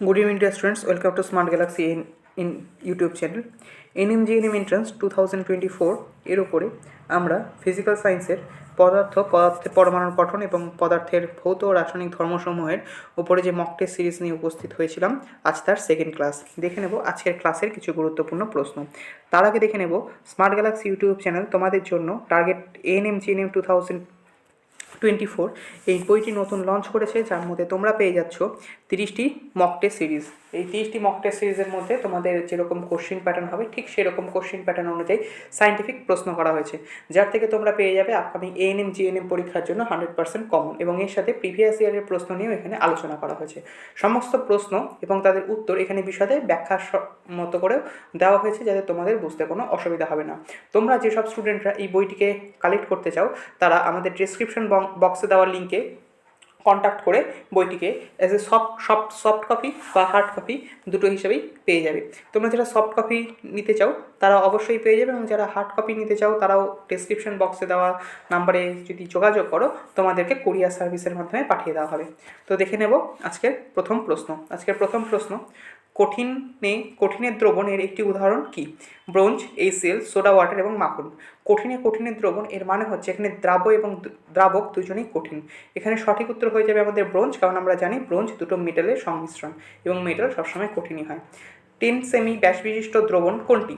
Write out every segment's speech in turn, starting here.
Good evening, dear students. Welcome to Smart Galaxy in, in YouTube channel. ANM GNM entrance two thousand twenty four এর উপরে আমরা physical সায়েন্সের পদার্থ পদার্থের পরমাণুর গঠন এবং পদার্থের ভৌত রাসায়নিক ধর্মসমূহের উপরে যে মক টেস্ট সিরিজ নিয়ে উপস্থিত হয়েছিলাম আজ তার সেকেন্ড ক্লাস দেখে নেব আজকের ক্লাসের কিছু গুরুত্বপূর্ণ প্রশ্ন তার আগে দেখে নেব স্মার্ট গ্যালাক্সি ইউটিউব চ্যানেল তোমাদের জন্য target ANM GNM two thousand twenty four এই বইটি নতুন লঞ্চ করেছে যার মধ্যে তোমরা পেয়ে যাচ্ছ তিরিশটি মক সিরিজ এই তিরিশটি মক সিরিজের মধ্যে তোমাদের যেরকম কোশ্চিন প্যাটার্ন হবে, ঠিক সেরকম কোশ্চিন প্যাটার্ন অনুযায়ী সাইন্টিফিক প্রশ্ন করা হয়েছে। যার থেকে তোমরা পেয়ে যাবে আপকামিং এএনএম জিএনএম পরীক্ষার জন্য হান্ড্রেড পার্সেন্ট কমন এবং এর সাথে প্রিভিয়াস ইয়ারের প্রশ্ন নিয়েও এখানে আলোচনা করা হয়েছে। সমস্ত প্রশ্ন এবং তাদের উত্তর এখানে বিশদে ব্যাখ্যা মতো করেও দেওয়া হয়েছে যাতে তোমাদের বুঝতে কোনো অসুবিধা হবে না। তোমরা যেসব স্টুডেন্টরা এই বইটিকে কালেক্ট করতে চাও, তারা আমাদের ডিসক্রিপশন বক্সে দেওয়া লিঙ্কে কন্ট্যাক্ট করে বইটিকে as a soft soft soft copy বা হার্ড কপি দুটো হিসেবেই পেয়ে যাবে। তোমরা যারা সফট কপি নিতে চাও, তারা অবশ্যই পেয়ে যাবে এবং যারা হার্ড কপি নিতে চাও, তারাও ডিসক্রিপশন বক্সে দেওয়া নাম্বারে যদি যোগাযোগ করো, তোমাদেরকে কুরিয়ার সার্ভিসের মাধ্যমে পাঠিয়ে দেওয়া হবে। তো দেখে নেব আজকের প্রথম প্রশ্ন। আজকের প্রথম প্রশ্ন কঠিনে কঠিনের দ্রবণের একটি উদাহরণ কি? ব্রোঞ্জ এইসেল সোডা, ওয়াটার এবং মাখন। কঠিনে কঠিনের দ্রবণ এর মানে হচ্ছে এখানে দ্রাব্য এবং দ্রাবক দুজনেই কঠিন। এখানে সঠিক উত্তর হয়ে যাবে আমাদের ব্রোঞ্জ, কারণ আমরা জানি ব্রোঞ্জ দুটো মেটালের সংমিশ্রণ এবং মেটাল সবসময় কঠিনই হয়। টেন সেমি ব্যাস বিশিষ্ট দ্রবণ কোনটি?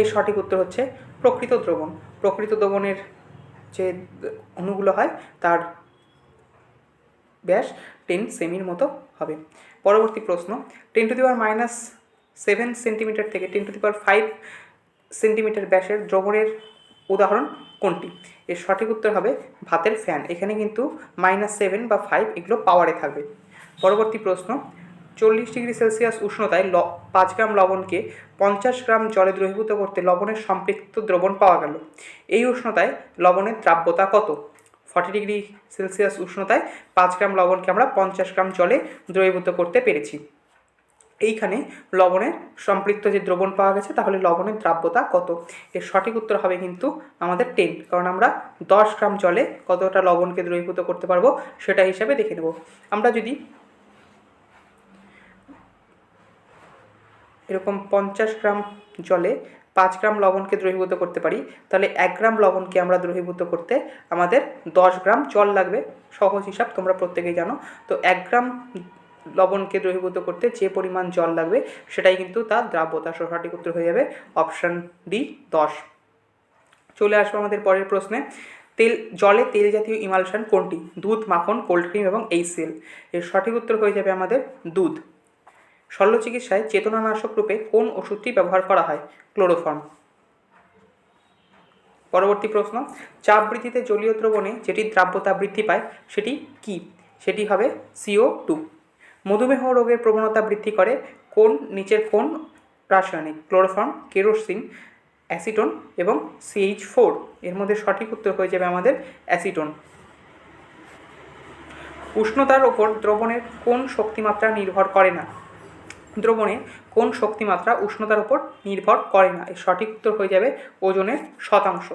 এই সঠিক উত্তর হচ্ছে প্রকৃত দ্রবণ। প্রকৃত দ্রবণের যে অণুগুলো হয়, তার ব্যাস টেন সেমির মতো হবে। পরবর্তী প্রশ্ন, ten to the power minus seven centimetre থেকে ten to the power five centimetre ব্যাসের দ্রবণের উদাহরণ কোনটি? এর সঠিক উত্তর হবে ভাতের ফ্যান। এখানে কিন্তু মাইনাস সেভেন বা ফাইভ এগুলো পাওয়ারে থাকবে। পরবর্তী প্রশ্ন, চল্লিশ ডিগ্রি সেলসিয়াস উষ্ণতায় ল, পাঁচ গ্রাম লবণকে পঞ্চাশ গ্রাম জলে দ্রবীভূত করতে লবণের সম্পৃক্ত দ্রবণ পাওয়া গেল। এই উষ্ণতায় লবণের দ্রাব্যতা কত? ফর্টি ডিগ্রি সেলসিয়াস উষ্ণতায় পাঁচ গ্রাম লবণকে আমরা পঞ্চাশ গ্রাম জলে দ্রবীভূত করতে পেরেছি। এইখানে লবণের সম্পৃক্ত যে দ্রবণ পাওয়া গেছে, তাহলে লবণের দ্রাব্যতা কত? এর সঠিক উত্তর হবে কিন্তু আমাদের টেন কারণ আমরা দশ গ্রাম জলে কতটা লবণকে দ্রবীভূত করতে পারব সেটা হিসাবে দেখে নেব। আমরা যদি এরকম পঞ্চাশ গ্রাম জলে পাঁচ গ্রাম লবণকে দ্রবীভূত করতে পারি। তাহলে এক গ্রাম লবণকে আমরা দ্রবীভূত করতে আমাদের দশ গ্রাম জল লাগবে। সহজ হিসাব, তোমরা প্রত্যেকেই জানো। তো এক গ্রাম লবণকে দ্রবীভূত করতে যে পরিমাণ জল লাগবে, সেটাই কিন্তু তার দ্রাব্যতা সঠিক উত্তর হয়ে যাবে অপশান ডি, দশ। চলে আসব আমাদের পরের প্রশ্নে। তেল, জলে তেল জাতীয় ইমালশন কোনটি? দুধ, মাখন, কোল্ড ক্রিম এবং এইচসিএল এর সঠিক উত্তর হয়ে যাবে আমাদের দুধ। শল্য চিকিৎসায় চেতনানাশক রূপে কোন ওষুধটি ব্যবহার করা হয়? ক্লোরোফর্ম। পরবর্তী প্রশ্ন চাপ বৃদ্ধিতে জলীয় দ্রবণে যেটি দ্রাব্যতা বৃদ্ধি পায়, সেটি কি? সেটি হবে সিও টু। মধুমেহ রোগের প্রবণতা বৃদ্ধি করে কোন নিচের কোন রাসায়নিক? ক্লোরোফর্ম, কেরোসিন, অ্যাসিটোন এবং সিএইচ ফোর। এর মধ্যে সঠিক উত্তর হয়ে যাবে আমাদের অ্যাসিটোন। উষ্ণতার ওপর দ্রবণের কোন শক্তিমাত্রা নির্ভর করে না? দ্রবণে কোন শক্তিমাত্রা উষ্ণতার উপর নির্ভর করে না? এর সঠিক উত্তর হয়ে যাবে ওজনের শতাংশ।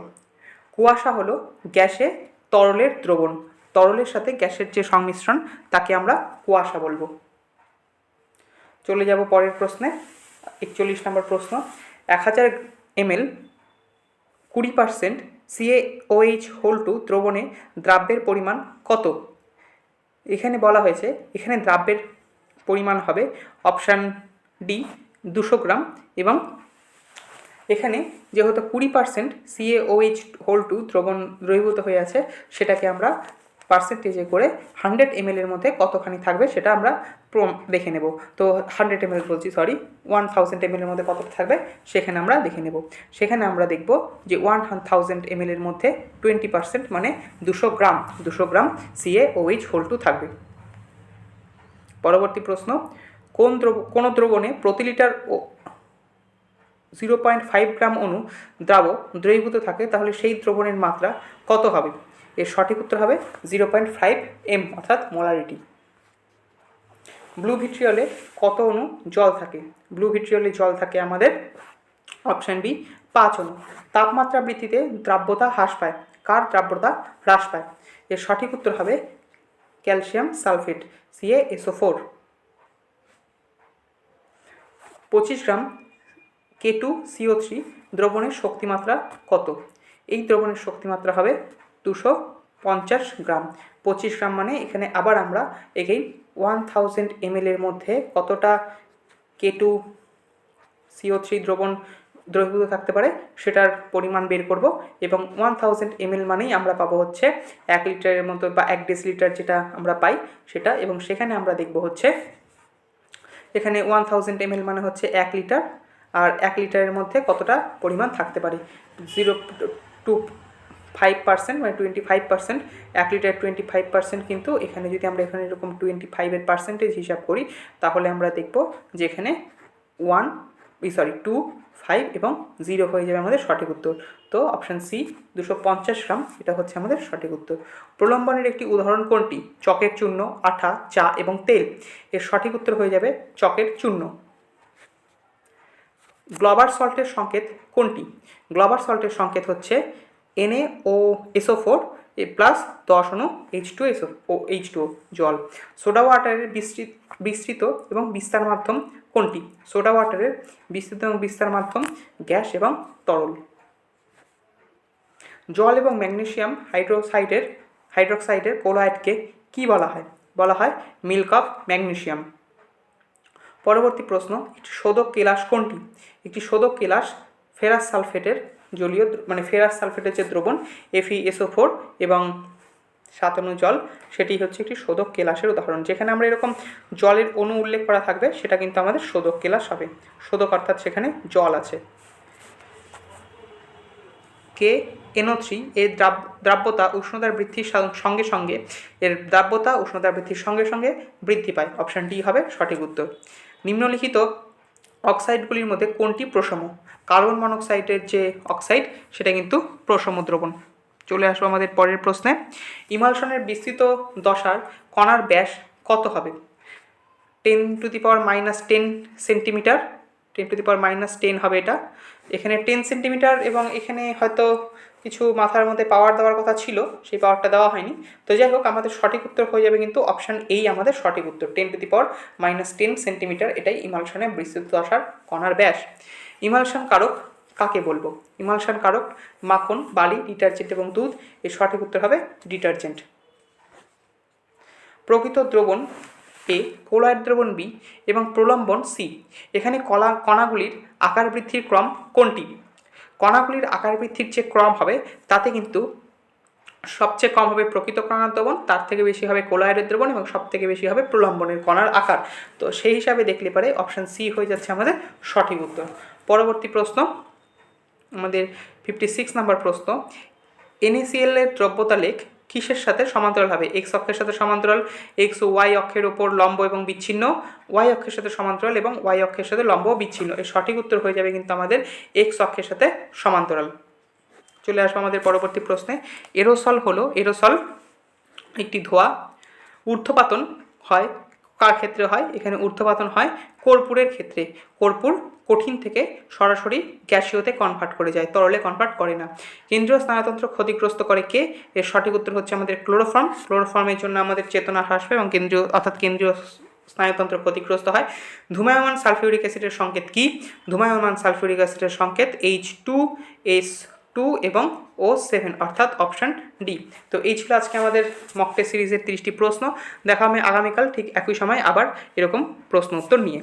কুয়াশা হলো গ্যাসে তরলের দ্রবণ। তরলের সাথে গ্যাসের যে সংমিশ্রণ, তাকে আমরা কুয়াশা বলব। চলে যাব পরের প্রশ্নে। একচল্লিশ নম্বর প্রশ্ন। এক হাজার এমএল কুড়ি পার্সেন্ট সিএওএইচ হোল টু দ্রবণে দ্রাব্যের পরিমাণ কত? এখানে বলা হয়েছে, এখানে দ্রাব্যের পরিমাণ হবে অপশান ডি, দুশো গ্রাম এবং এখানে যেহেতু কুড়ি পার্সেন্ট সিএওএইচ হোল টু দ্রবণ দ্রবীভূত হয়ে আছে, সেটাকে আমরা পার্সেন্টেজে করে হান্ড্রেড এম এর মধ্যে কতখানি থাকবে সেটা আমরা দেখে নেব। তো হান্ড্রেড এম বলছি সরি ওয়ান থাউজেন্ড এম এর মধ্যে কত থাকবে সেখানে আমরা দেখে নেব। সেখানে আমরা দেখব যে ওয়ান থাউজেন্ড এম এর মধ্যে টোয়েন্টি পার্সেন্ট মানে দুশো গ্রাম দুশো gram CA CAOH whole two থাকবে। পরবর্তী প্রশ্ন, কোন দ্রব, কোন দ্রবণে প্রতি লিটার ও জিরো পয়েন্ট ফাইভ গ্রাম অণু দ্রাবক দ্রবীভূত থাকে, তাহলে সেই দ্রবণের মাত্রা কত হবে? এর সঠিক উত্তর হবে জিরো পয়েন্ট ফাইভ এম, অর্থাৎ মোলারিটি। ব্লু ভিট্রিয়লে কত অণু জল থাকে? ব্লু ভিট্রিয়লে জল থাকে আমাদের অপশান বি, পাঁচ অণু তাপমাত্রা বৃদ্ধিতে দ্রাব্যতা হ্রাস পায়। কার দ্রাব্যতা হ্রাস পায়? এর সঠিক উত্তর হবে calcium sulphate, CA SO four পঁচিশ gram K two CO three দ্রবণের শক্তিমাত্রা কত? এই দ্রবণের শক্তিমাত্রা হবে দুশো পঞ্চাশ গ্রাম। পঁচিশ গ্রাম মানে এখানে আবার আমরা এগেইন ওয়ান থাউজেন্ড এমএলের মধ্যে কতটা কে টু সিও থ্রি দ্রবণ দ্রবীভূত থাকতে পারে, সেটার পরিমাণ বের করব এবং ওয়ান থাউজেন্ড এমএল মানেই আমরা পাবো হচ্ছে এক লিটারের মতো বা এক লিটার যেটা আমরা পাই সেটা এবং সেখানে আমরা দেখব হচ্ছে এখানে ওয়ান থাউজেন্ড এমএল মানে হচ্ছে এক লিটার আর এক লিটারের মধ্যে কতটা পরিমাণ থাকতে পারে? জিরো টু ফাইভ পার্সেন্ট মানে টোয়েন্টি ফাইভ পার্সেন্ট এক লিটার টোয়েন্টি ফাইভ পার্সেন্ট কিন্তু এখানে যদি আমরা এখানে এরকম টোয়েন্টি ফাইভের পার্সেন্টেজ হিসাব করি, তাহলে আমরা দেখব যে এখানে ওয়ান সরি টু ফাইভ এবং জিরো হয়ে যাবে আমাদের সঠিক উত্তর। তো অপশান সি দুশো পঞ্চাশ গ্রাম, এটা হচ্ছে আমাদের সঠিক উত্তর। প্রলম্বনের একটি উদাহরণ কোনটি? চকের চূর্ণ, আঠা, চা এবং তেল। এর সঠিক উত্তর হয়ে যাবে চকের চূর্ণ। গ্লোবার সল্টের সংকেত কোনটি? গ্লোবাল সল্টের সংকেত হচ্ছে এনএ ও এসও ফোর এ প্লাস দশ অনু এইচ টু এসও ও এইচ টু জল। সোডা ওয়াটারের বিস্তৃত বিস্তৃত এবং বিস্তার মাধ্যম কোনটি? সোডা ওয়াটারের বিস্তৃত এবং বিস্তার মাধ্যম, গ্যাস এবং তরল। জল এবং ম্যাগনেশিয়াম হাইড্রোসাইডের হাইড্রোক্সাইডের কোলায়েডকে কী বলা হয়? বলা হয় মিল্ক অফ ম্যাগনেসিয়াম। পরবর্তী প্রশ্ন, একটি শোধক কেলাস কোনটি? একটি শোধক কেলাস ফেরাস সালফেটের জলীয় মানে ফেরাস সালফেটের যে দ্রবণ এফিএসও ফোর এবং সাতান্ন জল, সেটি হচ্ছে একটি শোধক কেলাসের উদাহরণ, যেখানে আমরা এরকম জলের অণু উল্লেখ করা থাকবে, সেটা কিন্তু আমাদের শোধক কেলাস হবে। শোধক অর্থাৎ সেখানে জল আছে। কে এনও থ্রি এর দ্রাব- দ্রাব্যতা উষ্ণতার বৃদ্ধির সঙ্গে সঙ্গে, এর দ্রাব্যতা উষ্ণতার বৃদ্ধির সঙ্গে সঙ্গে বৃদ্ধি পায়। অপশান ডি হবে সঠিক উত্তর। নিম্নলিখিত অক্সাইডগুলির মধ্যে কোনটি প্রশম কার্বন মনোক্সাইডের যে অক্সাইড, সেটা কিন্তু প্রশম দ্রবণ। চলে আসব আমাদের পরের প্রশ্নে। ইমালশনের বিস্তৃত দশার কণার ব্যাস কত হবে? Ten to the power minus ten centimetre ten to the power minus ten হবে এটা। এখানে টেন সেন্টিমিটার এবং এখানে হয়তো কিছু মাথার মধ্যে পাওয়ার দেওয়ার কথা ছিল, সেই পাওয়ারটা দেওয়া হয়নি। তো যাই হোক, আমাদের সঠিক উত্তর হয়ে যাবে কিন্তু অপশান এই আমাদের সঠিক উত্তর। Ten to the power minus ten centimetre এটাই ইমালশনের বিস্তৃত দশার কণার ব্যাস। ইমালশন কারক কাকে বলব? ইমালশন কারক, মাখন, বালি, ডিটারজেন্ট এবং দুধ, এর সঠিক উত্তর হবে ডিটারজেন্ট। প্রকৃত দ্রবণ এ কোলয়েড দ্রবণ বি এবং প্রলম্বন সি। এখানে কলা, কণাগুলির আকার বৃদ্ধির ক্রম কোনটি? কণাগুলির আকার বৃদ্ধির যে ক্রম হবে, তাতে কিন্তু সবচেয়ে কম হবে প্রকৃত কণার দ্রবণ, তার থেকে বেশি হবে কোলয়েডের দ্রবণ এবং সব থেকে বেশি হবে প্রলম্বনের কণার আকার। তো সেই হিসাবে দেখলে পারে অপশান সি হয়ে যাচ্ছে আমাদের সঠিক উত্তর। পরবর্তী প্রশ্ন আমাদের ফিফটি সিক্স নাম্বার প্রশ্ন এনএসিএল এর দ্রব্যতা লেখ কিসের সাথে সমান্তরাল হবে? এক্স অক্ষের সাথে সমান্তরাল এক্স ও ওয়াই অক্ষের ওপর লম্ব এবং বিচ্ছিন্ন ওয়াই অক্ষের সাথে সমান্তরাল এবং ওয়াই অক্ষের সাথে লম্ব বিচ্ছিন্ন। এর সঠিক উত্তর হয়ে যাবে কিন্তু আমাদের এক্স অক্ষের সাথে সমান্তরাল। চলে আসব আমাদের পরবর্তী প্রশ্নে। এরোসল হলো, এরোসল একটি ধোঁয়া, ঊর্ধ্বপাতন হয় কার ক্ষেত্রে হয়? এখানে ঊর্ধ্বপাতন হয় কর্পূরের ক্ষেত্রে। কর্পূর কঠিন থেকে সরাসরি গ্যাসীয়তে কনভার্ট করে যায়, তরলে কনভার্ট করে না। কেন্দ্রীয় স্নায়ুতন্ত্র ক্ষতিগ্রস্ত করে কে? এর সঠিক উত্তর হচ্ছে আমাদের ক্লোরোফর্ম। ক্লোরোফর্মের জন্য আমাদের চেতনা হ্রাস এবং কেন্দ্রীয়, অর্থাৎ কেন্দ্রীয় স্নায়ুতন্ত্র ক্ষতিগ্রস্ত হয়। ধুমায়মান সালফিউরিক অ্যাসিডের সংকেত কি? ধূমায়মান সালফিউরিক অ্যাসিডের সংকেত এইচ টু এস টু এবং ও সেভেন, অর্থাৎ অপশান ডি। তো এই ছিল আজকে আমাদের মকটে সিরিজের তিরিশটি প্রশ্ন। দেখা হবে আগামীকাল ঠিক একই সময় আবার এরকম প্রশ্ন উত্তর নিয়ে।